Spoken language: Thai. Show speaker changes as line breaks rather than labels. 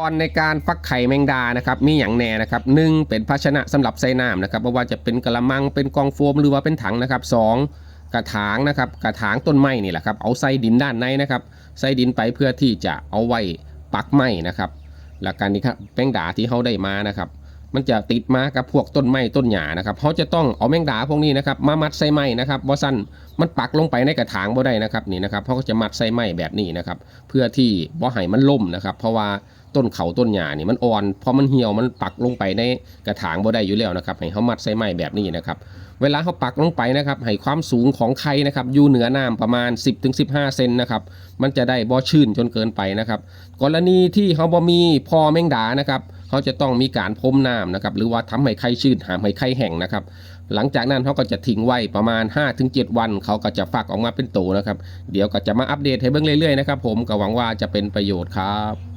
ตอนในการฟักไข่แมงดานะครับมีอย่างแน่นะครับหนึ่งเป็นภาชนะสำหรับใส่น้ำนะครับไม่ว่าจะเป็นกระมังเป็นกองโฟมหรือว่าเป็นถังนะครับสองกระถางนะครับกระถางต้นไม้นี่แหละครับเอาใส่ดินด้านในนะครับใส่ดินไปเพื่อที่จะเอาไว้ปักไม้นะครับหลักการนี้ครับแมงดาที่เขาได้มานะครับ มันจะติดมากับพวกต้นไม้ต้นหญ้านะครับเขาจะต้องเอาแมงดาพวกนี้นะครับมามัดใส่ไม้นะครับว่าสั้นมันปักลงไปในกระถางบ่ได้นะครับนี่นะครับเขาก็จะมัดใส่ไม้แบบนี้นะครับเพื่อที่บ่ให้มันล่มนะครับ เพราะว่าต้นเขาต้นหญ้านี่มันอ่อนพอมันเหี่ยวมันปักลงไปในกระถางบ่ได้อยู่แล้วนะครับให้เขามัดใส่ไม้แบบนี้นะครับเวลาเขาปักลงไปนะครับให้ความสูงของไข่นะครับอยู่เหนือน้ำประมาณ 10-15 เซนนะครับมันจะได้บ่ชื้นจนเกินไปนะครับกรณีที่เขาบ่มีพอแมงดานะครับ เขาจะต้องมีการพรมน้ำนะครับหรือว่าทำให้ไข่ชื้นหามให้ไข่แห้งนะครับ หลังจากนั้นเขาก็จะทิ้งไว้ประมาณ 5-7 วัน เขาก็จะฟักออกมาเป็นโตนะครับ เดี๋ยวก็จะมาอัปเดตให้เบิ่งเรื่อยๆนะครับผมก็หวังว่าจะเป็นประโยชน์ครับ